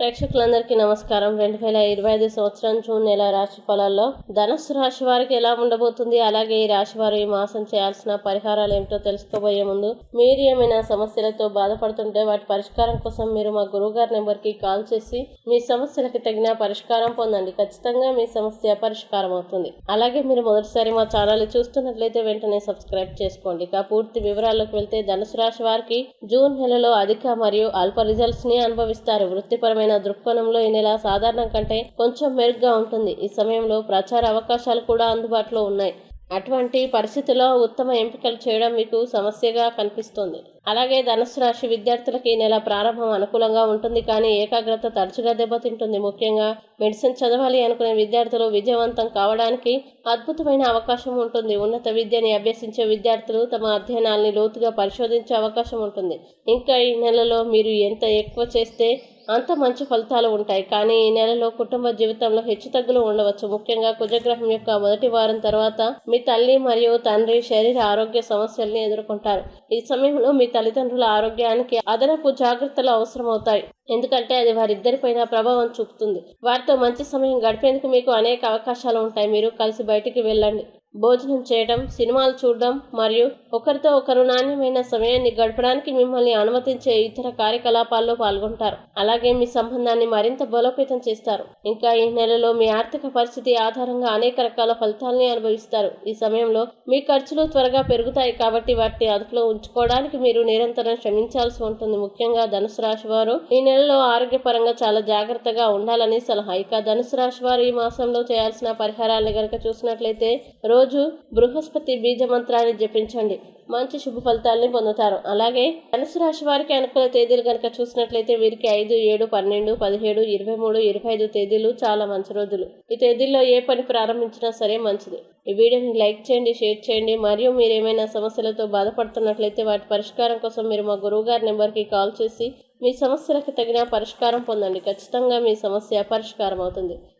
ప్రేక్షకులందరికీ నమస్కారం. రెండు వేల ఇరవై ఐదు సంవత్సరం జూన్ నెల రాశి ఫలాల్లో ధనస్సు రాశి వారికి ఎలా ఉండబోతుంది? అలాగే ఈ రాశి వారు ఈ మాసం చేయాల్సిన పరిహారాలు ఏమిటో తెలుసుకోబోయే ముందు మీరు ఏమైనా సమస్యలతో బాధపడుతుంటే వాటి పరిష్కారం కోసం మీరు మా గురువు గారి నెంబర్కి కాల్ చేసి మీ సమస్యలకు తగిన పరిష్కారం పొందండి. ఖచ్చితంగా మీ సమస్య పరిష్కారం అవుతుంది. అలాగే మీరు మొదటిసారి మా ఛానల్ చూస్తున్నట్లయితే వెంటనే సబ్స్క్రైబ్ చేసుకోండి. ఇక పూర్తి వివరాల్లోకి వెళ్తే ధనుసు రాశి వారికి జూన్ నెలలో అధిక మరియు అల్ప రిజల్ట్స్ని అనుభవిస్తారు. వృత్తిపరమైన దృక్కోణంలో ఈ నెల సాధారణం కంటే కొంచెం మెరుగ్గా ఉంటుంది. ఈ సమయంలో ప్రచార అవకాశాలు కూడా అందుబాటులో ఉన్నాయి. అటువంటి పరిస్థితుల్లో ఉత్తమ ఎంపికలు చేయడం మీకు సమస్యగా కనిపిస్తుంది. అలాగే ధనుసు రాశి విద్యార్థులకి ఈ నెల ప్రారంభం అనుకూలంగా ఉంటుంది. కానీ ఏకాగ్రత తరచుగా దెబ్బతింటుంది. ముఖ్యంగా మెడిసిన్ చదవాలి అనుకునే విద్యార్థులు విజయవంతం కావడానికి అద్భుతమైన అవకాశం ఉంటుంది. ఉన్నత విద్యని అభ్యసించే విద్యార్థులు తమ అధ్యయనాల్ని లోతుగా పరిశోధించే అవకాశం ఉంటుంది. ఇంకా ఈ నెలలో మీరు ఎంత ఎక్కువ చేస్తే అంత మంచి ఫలితాలు ఉంటాయి. కానీ ఈ నెలలో కుటుంబ జీవితంలో హెచ్చుతగ్గులు ఉండవచ్చు. ముఖ్యంగా కుజగ్రహం యొక్క మొదటి వారం తర్వాత మీ తల్లి మరియు తండ్రి శరీర ఆరోగ్య సమస్యల్ని ఎదుర్కొంటారు. ఈ సమయంలో మీ తల్లిదండ్రుల ఆరోగ్యానికి అదనపు జాగ్రత్తలు అవసరమవుతాయి. ఎందుకంటే అది వారిద్దరిపైన ప్రభావం చూపుతుంది. వారితో మంచి సమయం గడిపేందుకు మీకు అనేక అవకాశాలు ఉంటాయి. మీరు కలిసి బయటికి వెళ్ళండి. భోజనం చేయడం సినిమాలు చూడడం మరియు ఒకరితో ఒకరు నాణ్యమైన సమయాన్ని గడపడానికి మిమ్మల్ని అనుమతించే ఇతర కార్యకలాపాల్లో పాల్గొంటారు. అలాగే మీ సంబంధాన్ని మరింత బలోపేతం చేస్తారు. ఇంకా ఈ నెలలో మీ ఆర్థిక పరిస్థితి ఆధారంగా అనేక రకాల ఫలితాలని అనుభవిస్తారు. ఈ సమయంలో మీ ఖర్చులు త్వరగా పెరుగుతాయి కాబట్టి వాటిని అదుపులో ఉంచుకోవడానికి మీరు నిరంతరం శ్రమించాల్సి ఉంటుంది. ముఖ్యంగా ధనుసు రాశి వారు ఈ నెలలో ఆరోగ్యపరంగా చాలా జాగ్రత్తగా ఉండాలని సలహా. ఇక ధనుసు రాశి వారు ఈ మాసంలో చేయాల్సిన పరిహారాలను గనక చూసినట్లయితే రోజు రోజు బృహస్పతి బీజ మంత్రాన్ని జపించండి. మంచి శుభ ఫలితాలని పొందుతారు. అలాగే ధనుసు రాశి వారికి అనుకూల తేదీలు కనుక చూసినట్లయితే వీరికి ఐదు ఏడు పన్నెండు పదిహేడు ఇరవై మూడు ఇరవై ఐదు తేదీలు చాలా మంచి రోజులు. ఈ తేదీల్లో ఏ పని ప్రారంభించినా సరే మంచిది. ఈ వీడియోని లైక్ చేయండి షేర్ చేయండి. మరియు మీరు ఏమైనా సమస్యలతో బాధపడుతున్నట్లయితే వాటి పరిష్కారం కోసం మీరు మా గురువు గారి నెంబర్కి కాల్ చేసి మీ సమస్యలకు తగిన పరిష్కారం పొందండి. ఖచ్చితంగా మీ సమస్య పరిష్కారం అవుతుంది